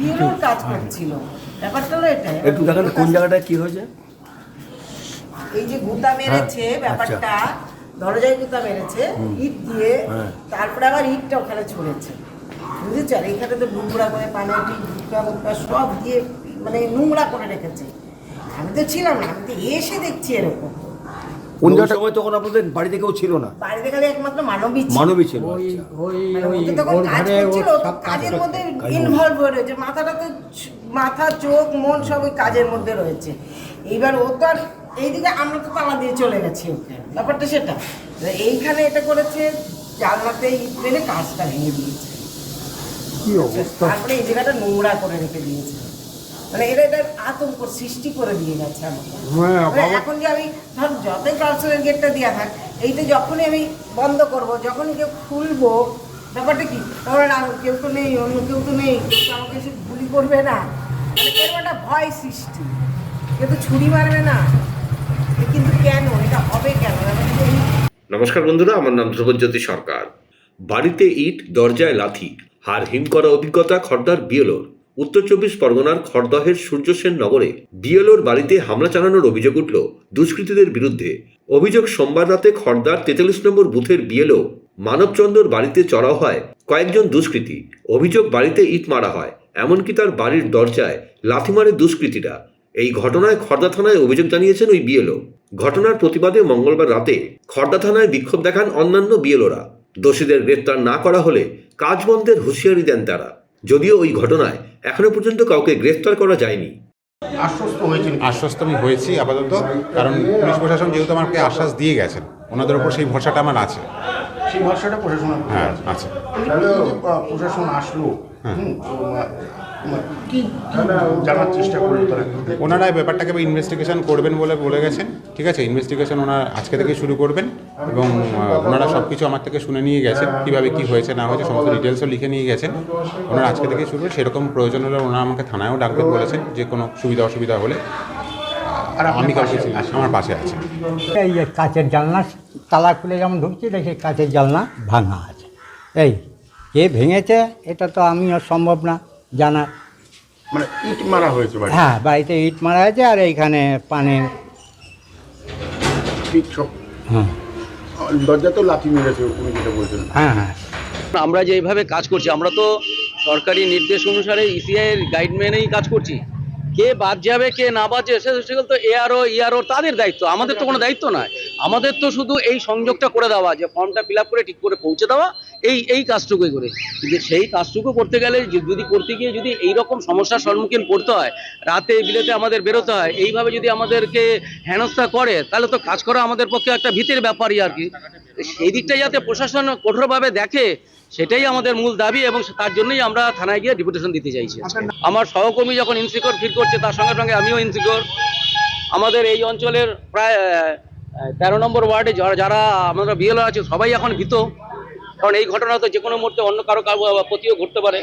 বিয়ের কাজ করছিল। ব্যাপারটা হলো এটা একটু দেখান কোন জায়গাটায় কি হয়েছে? এই যে গুতা মেরেছে হ্যাঁ, ব্যাপারটা দরজায় গুতা মেরেছে ইট দিয়ে হ্যাঁ। তারপরে আবার ইটটা ওখানে ছড়েছে। বুঝেছ আর এখানে তো নোংরা করে পানাটি গুটকা মুটকা সব দিয়ে মানে নোংরা করে রেখেছে। আমি তো ছিলাম না আমি তো এসে দেখছি এরকম। কোন সময় তখন আপনাদের বাড়িতে কেউ ছিল না? বাড়িতে গেলে একমাত্র মানবী ছিল। মানবী ছিল ওই আচ্ছা। ওই মানে তখন কাজ করছিল, কাজের মধ্যে ইনভলভ হয়ে রয়েছে। মাথাটা তো মাথা চোখ মন সব ওই কাজের মধ্যে রয়েছে। এইবার ও তো আর এইদিকে আমরা তো তালা দিয়ে চলে গেছি ওকে। ব্যাপারটা সেটা। এইখানে এটা করেছে জানলাতে ইট মেরে কাজটা ভেঙে দিয়েছে। কি অবস্থা? তারপরে এই জায়গাটা নোংরা করে রেখে দিয়েছে। মানে এটা এটা আতঙ্ক সৃষ্টি করে দিয়ে গেছে আমাকে। হ্যাঁ মানে এখন যে আমি ধর যতই পার্সোনাল গেটটা দেওয়া থাক এইটা যখনই আমি বন্ধ করব যখনই কেউ খুলবো ব্যাপারটা কি? তখন আর কেউ তো নেই অন্য কেউ তো নেই কেউ তো আমাকে এসে গুলি করবে না। মানে এরকম একটা ভয় সৃষ্টি। কেউ তো ছুরি মারবে না। কিন্তু কেন? এটা হবে কেন? এই- নমস্কার বন্ধুরা আমার নাম ধ্রুবজ্যোতি সরকার। বাড়িতে ইট দরজায় লাথি হার হিম করা অভিজ্ঞতা খর্দার বিয়েলোর উত্তর চব্বিশ পরগনার খড়দহের সূর্যসেন নগরে বিয়েলোর বাড়িতে হামলা চালানোর অভিযোগ উঠল দুষ্কৃতীদের বিরুদ্ধে। অভিযোগ সোমবার রাতে খড়দার তেতাল্লিশ নম্বর বুথের বিয়েলো মানবচন্দ্রর বাড়িতে চড়াও হয় কয়েকজন দুষ্কৃতী। অভিযোগ বাড়িতে ইট মারা হয়, এমনকি তার বাড়ির দরজায় লাথি মারে দুষ্কৃতীরা। এই ঘটনায় খর্দা থানায় অভিযোগ জানিয়েছেন ওই বিয়েলো ঘটনার প্রতিবাদে মঙ্গলবার রাতে খর্দা থানায় বিক্ষোভ দেখান অন্যান্য বিয়েলোরা দোষীদের গ্রেপ্তার না করা হলে কাজ বন্ধের হুঁশিয়ারি দেন তারা। যদিও ওই ঘটনায় এখনও পর্যন্ত কাউকে গ্রেফতার করা যায়নি। আশ্বস্ত হয়েছেন আশ্বস্ত আমি হয়েছি আপাতত কারণ পুলিশ প্রশাসন যেহেতু আমাকে আশ্বাস দিয়ে গেছেন ওনাদের উপর সেই ভরসাটা আমার আছে। সেই ভরসাটা প্রশাসনের হ্যাঁ আছে। প্রশাসন আসলো। জানার চেষ্টা করল তারা। ওনারা এই ব্যাপারটাকে ইনভেস্টিগেশন করবেন বলে বলে গেছেন। ঠিক আছে ইনভেস্টিগেশন ওনারা আজকে থেকে শুরু করবেন এবং ওনারা সব কিছু আমার থেকে শুনে নিয়ে গেছেন কীভাবে কী হয়েছে না হয়েছে সমস্ত ডিটেলসও লিখে নিয়ে গেছেন। ওনারা আজকে থেকে শুরু সেরকম প্রয়োজন হলে ওনারা আমাকে থানায়ও ডাকবেন বলেছেন যে কোনো সুবিধা অসুবিধা হলে আর আমি আমার পাশে আছে এই কাচের জানলা তালা খুলে যেমন ঢুকছি দেখি কাচের জানলা ভাঙা আছে। এই কে ভেঙেছে এটা তো আমিও সম্ভব না জানা মানে ইট মারা হয়েছে হ্যাঁ বাড়িতে ইট মারা হয়েছে আর এইখানে পানে। হ্যাঁ। দরজাতেও লাথি মেরেছে উনি যেটা বলছেন হ্যাঁ হ্যাঁ। আমরা যে এইভাবে কাজ করছি আমরা তো সরকারি নির্দেশ অনুসারে ইসিআই এর গাইড মেনেই কাজ করছি। কে বাদ যাবে কে না বাদ যাবে সে- সেগুলো তো এআরও ইআরও তাদের দায়িত্ব। আমাদের তো কোনো দায়িত্ব নয়। আমাদের তো শুধু এই সংযোগটা করে দেওয়া যে ফর্মটা ফিল আপ করে ঠিক করে পৌঁছে দেওয়া এই এই কাজটুকুই করে। কিন্তু সেই কাজটুকু করতে গেলে যদি করতে গিয়ে যদি এই রকম সমস্যার সম্মুখীন পড়তে হয়, রাতে বিলেতে আমাদের বেরোতে হয়, এইভাবে যদি আমাদেরকে হেনস্থা করে, তাহলে তো কাজ করা আমাদের পক্ষে একটা ভীতির ব্যাপারই আর কি। সেই দিকটা যাতে প্রশাসন কঠোরভাবে দেখে, সেটাই আমাদের মূল দাবি এবং তার জন্যই আমরা থানায় গিয়ে ডিপুটেশন দিতে চাইছি। আমার সহকর্মী যখন ইনসিকিউর ফিল করছে, তার সঙ্গে সঙ্গে আমিও ইনসিকিউর। আমাদের এই অঞ্চলের প্রায় তেরো নম্বর ওয়ার্ডে যারা যারা আমরা বিএলও আছে, সবাই এখন ভীত। কারণ এই ঘটনা তো যে কোনো মুহূর্তে অন্য কারও কারও প্রতিও ঘটতে পারে।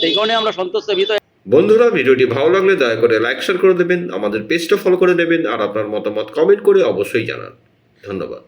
সেই কারণে আমরা সন্তুষ্ট, ভীত বন্ধুরা, ভিডিওটি ভালো লাগলে দয়া করে লাইক, শেয়ার করে দেবেন, আমাদের পেজটা ফলো করে নেবেন আর আপনার মতামত কমেন্ট করে অবশ্যই জানান। ধন্যবাদ।